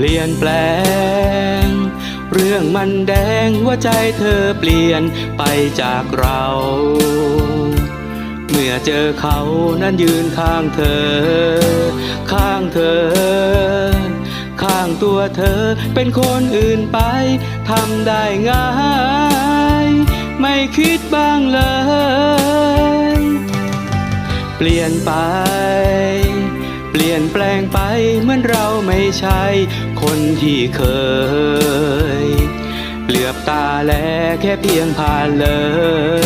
เปลี่ยนแปลง เรื่องมันแดงว่าใจเธอเปลี่ยนไปจากเรา เมื่อเจอเขานั้นยืนข้างเธอ ข้างเธอ ข้างตัวเธอเป็นคนอื่นไปทำได้ง่าย ไม่คิดบ้างเลย เปลี่ยนไป เปลี่ยนแปลงไปเหมือนเราไม่ใช่คนที่เคย เหลือบตาแลแค่เพียงผ่านเล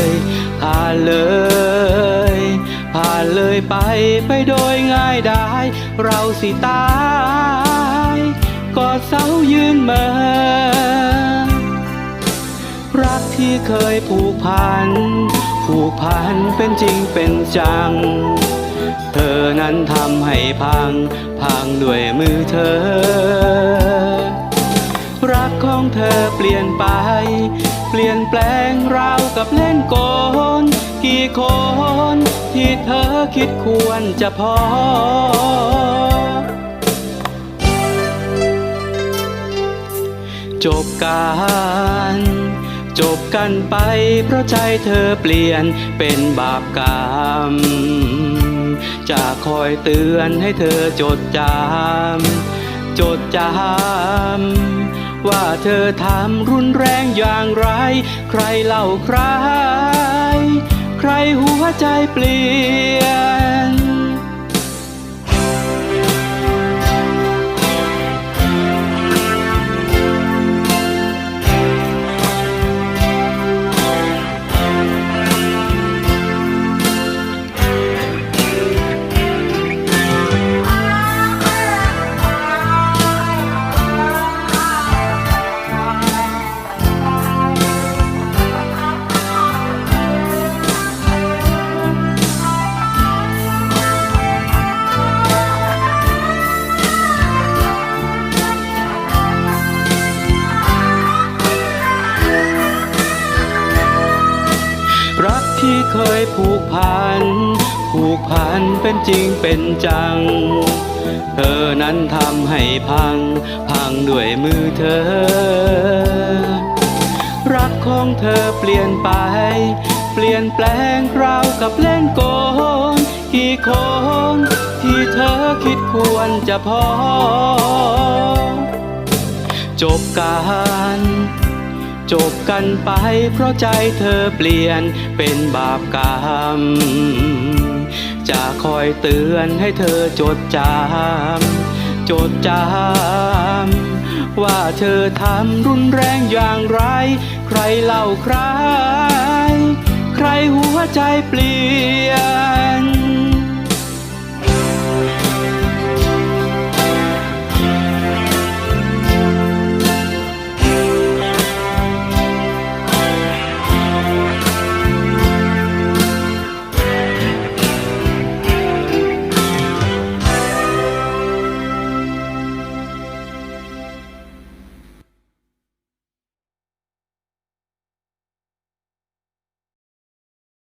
ย ผ่านเลย ผ่านเลยไปไปโดยง่ายได้เราสิตายกอดเสายืนเหมารักที่เคยผูกพัน ผูกพันเป็นจริงเป็นจัง นั้นทำให้พัง พังด้วยมือเธอ รักของเธอเปลี่ยนไป เปลี่ยนแปลงราวกับเล่นโกนกี่คนที่เธอคิดควรจะพอจบการจบกันไปเพราะใจเธอเปลี่ยนเป็นบาปกรรม จะคอยเตือนให้เธอจดจำ จดจำ ว่าเธอทำรุนแรงอย่างไร ใครเล่าใคร ใครหัวใจเปลี่ยน เคยผูกพัน ผูกพันเป็นจริงเป็นจัง เธอนั้นทำให้พัง พังด้วยมือเธอ รักของเธอเปลี่ยนไป เปลี่ยนแปลงราวกับเล่นโกนกี่คนที่เธอคิดควรจะพอ จบการ จบกันไป เพราะใจเธอเปลี่ยนเป็นบาปกรรม จะคอยเตือนให้เธอจดจำจดจำว่าเธอทำรุนแรงอย่างไร ใครเล่าใคร ใครหัวใจเปลี่ยน